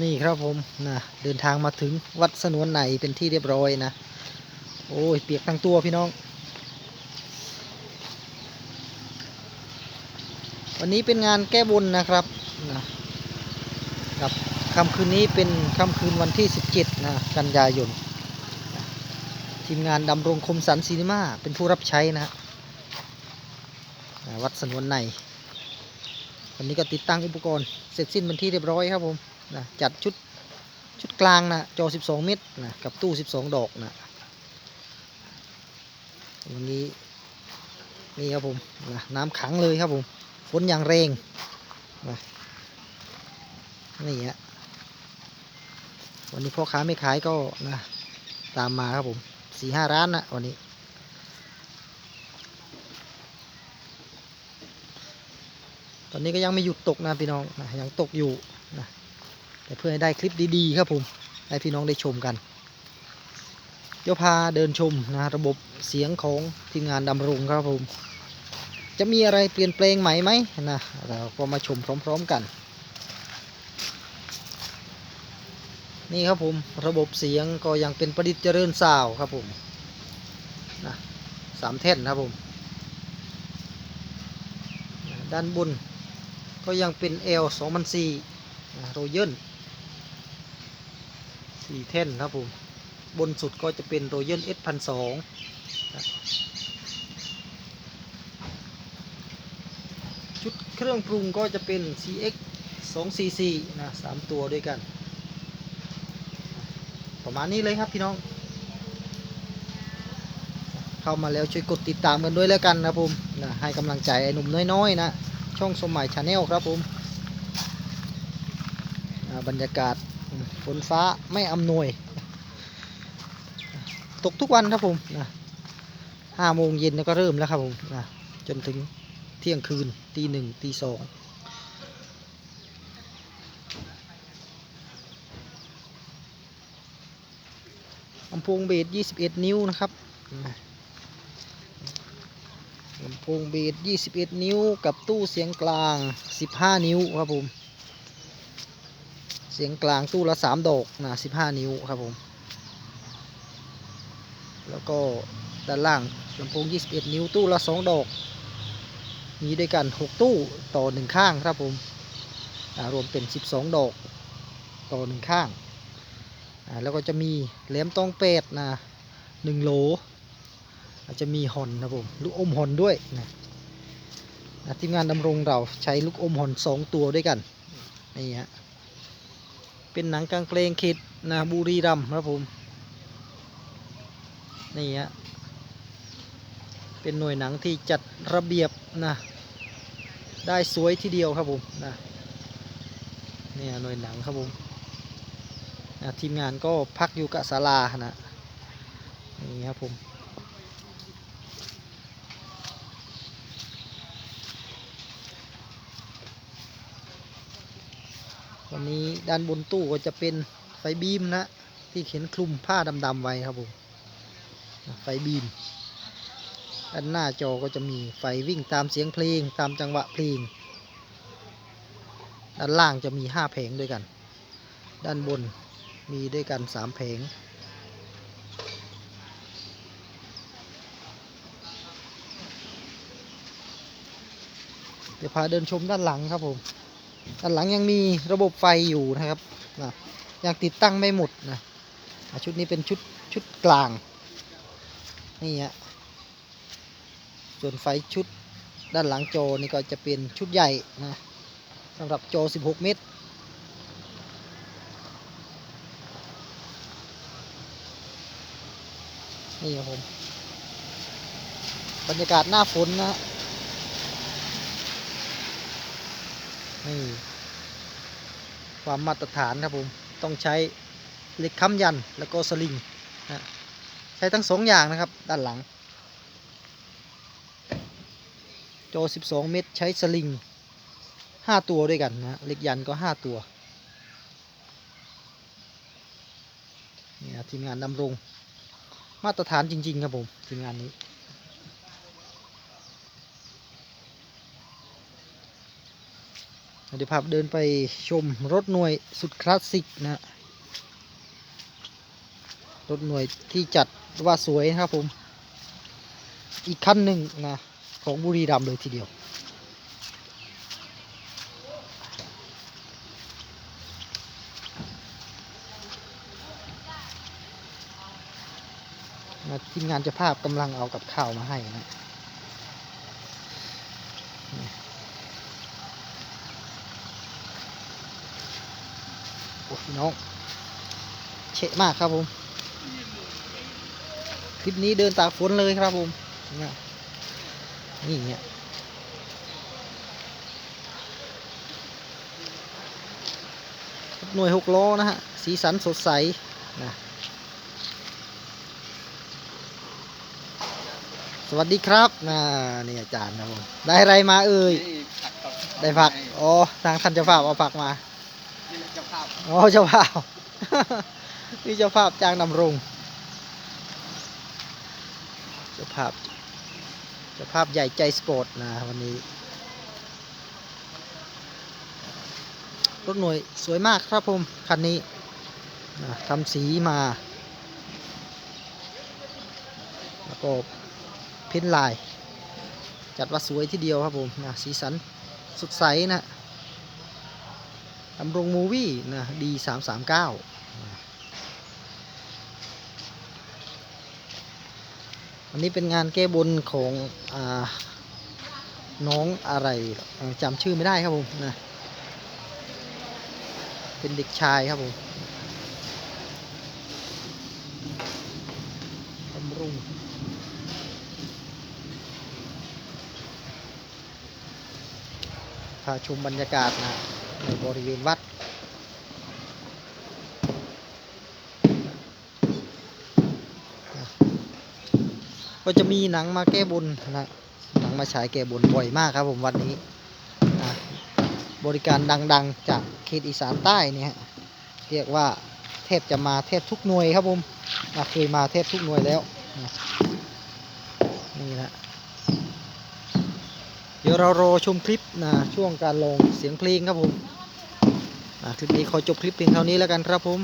นี่ครับผมนะเดินทางมาถึงวัดสนวนไหนเป็นที่เรียบร้อยนะ โอ้ยเปียกทั้งตัวพี่น้อง วันนี้เป็นงานแก้บนนะครับนะครับค่ำคืนนี้เป็นค่ำคืนวันที่ 17 นะ กันยายนทีมงานดำรงคมสันซีนิมาเป็นผู้รับใช้นะฮะนะวัดสนวนในวันนี้ก็ติดตั้งอุปกรณ์เสร็จสิ้นเป็นที่เรียบร้อยครับผม นะจัดชุดชุดกลางนะจอ 12 เมตรนะกับตู้ 12 ดอกนะวันนี้นี่ครับผมนะน้ำขังเลยครับผมฝนอย่างแรงนะนี่ฮะวันนี้พ่อค้าไม่ขายก็นะตามมาครับผมสี่ห้าร้านนะวันนี้ตอนนี้ก็ยังไม่หยุดตกนะพี่น้องนะยังตกอยู่ เพื่อให้ได้คลิปดีๆครับผมให้พี่น้องได้ชมกัน เดี๋ยวพาเดินชมนะระบบเสียงของทีมงานดำรงครับผม จะมีอะไรเปลี่ยนแปลงใหม่ไหมนะเราก็มาชมพร้อม ๆกัน นี่ครับผมระบบเสียงก็ยังเป็นประดิษฐ์เจริญสาวครับผมนะสามแท่นครับผมด้านบนก็ยังเป็น L 2 0 0นะโรเยน สี่แท่นครับผม บนสุดก็จะเป็นโรเยน S 1 2 0 0ชุดเครื่องปรุงก็จะเป็น CX 2 cc นะสามตัวด้วยกัน ประมาณนี้เลยครับพี่น้อง เข้ามาแล้วช่วยกดติดตามกันด้วยแล้วกันนะผมนะให้กำลังใจไอ้หนุ่มน้อยๆนะ ช่องสมัยชาแนลครับผมนะบรรยากาศ ฝนฟ้าไม่อำนวย ตกทุกวันครับผมนะห้าโมงเย็นก็เริ่มแล้วครับผมนะจนถึงเที่ยงคืนตีหนึ่งตีสองลำโพงเบส21 นิ้วนะครับลำโพงเบส21 นิ้ว กับตู้เสียงกลาง 15 นิ้วครับผม เสียงกลางตู้ละ3ดอกนะ15นิ้วครับผม แล้วก็ด้านล่างลำโพง 21 นิ้วตู้ละ2ดอก มีด้วยกัน 6 ตู้ต่อ1ข้างครับผมรวมเป็น 12 ดอกต่อ1ข้างอ่าแล้วก็จะมีแหลมตองเป็ดนะ1โหลอาจจะมีหอนนะผมลูกอมหอนด้วยนะนะทีมงานดำรงเราใช้ลูกอมหอน2ตัวด้วยกันนี่ฮะ เป็นหนังกลางเพลงเขตนะบุรีรัมย์ครับผม นี่ฮะ เป็นหน่วยหนังที่จัดระเบียบนะ ได้สวยทีเดียวครับผมนะเนี่ยหน่วยหนังครับผมนะทีมงานก็พักอยู่กับศาลานะนี่ครับผม วันนี้ด้านบนตู้ก็จะเป็นไฟบีมนะที่เขียนคลุมผ้าดำๆไว้ครับผมไฟบีมด้านหน้าจอก็จะมีไฟวิ่งตามเสียงเพลงตามจังหวะเพลง ด้านล่างจะมี 5 แผงด้วยกัน ด้านบนมีด้วยกัน 3 แผง เดี๋ยวพาเดินชมด้านหลังครับผม ด้านหลังยังมีระบบไฟอยู่นะครับนะยังติดตั้งไม่หมดนะชุดนี้เป็นชุดชุดกลางนี่ฮะส่วนไฟชุดด้านหลังโจนี่ก็จะเป็นชุดใหญ่นะสำหรับโจ 16 เมตรนี่ครับผมบรรยากาศหน้าฝนนะ นี่ ความมาตรฐานครับผมต้องใช้เหล็กค้ำยันแล้วก็สลิงนะใช้ทั้งสองอย่างนะครับ ด้านหลัง โจ 12 เมตรใช้สลิง 5 ตัวด้วยกันนะเหล็กยันก็ 5 ตัวเนี่ยทีมงานดำรง มาตรฐานจริง ๆ ครับผม ทีมงานนี้ เดี๋ยวพาเดินไปชมรถหน่วยสุดคลาสสิกนะฮะรถหน่วยที่จัดว่าสวยนะครับผม อีกคันหนึ่งนะของบุรีรัมย์เลยทีเดียวนะทีมงานจะภาพกำลังเอากับข้าวมาให้นะนี่โอ้ พี่น้อง เชะมากครับผม คลิปนี้เดินตากฝนเลยครับผมเนี่ยนี่เนี่ยหน่วยหกล้อนะฮะ สีสันสดใสนะสวัสดีครับน่านี่อาจารย์ครับผมได้อะไรมาเอ่ยนี่ผักครับได้ผัก อ๋อ ทางท่านเจ้าภาพเอาผักมานี่เจ้า ภาพอ๋อเจ้าภาพ นี่เจ้าภาพจ้างนำรง เจ้าภาพ เจ้าภาพใหญ่ใจสปอร์ตนะวันนี้ รถหน่วยสวยมากครับผมคันนี้นะทำสีมา แล้วก็เพ้นลาย จัดว่าสวยทีเดียวครับผมนะสีสันสดใสนะ ดำรงมูวี่นะดีสามสามเก้าอันนี้เป็นงานแก้บนของอน้องอะไรจำชื่อไม่ได้ครับผมนะเป็นเด็กชายครับผมดำรงพาชมบรรยากาศนะ ในบริเวณวัด ก็จะมีหนังมาแก้บนนะหนังมาฉายแก้บนบ่อยมากครับผมวันนี้นะบริการดังๆจากเขตอีสานใต้เนี่ยเรียกว่าแทบจะมาแทบทุกหน่วยครับผมนะเคยมาแทบทุกหน่วยแล้วนะนี่นะ เดี๋ยวเรารอชมคลิปนะช่วงการลงเสียงเพลงครับผมคลิปนี้ขอจบคลิปเพียงเท่านี้แล้วกันครับผม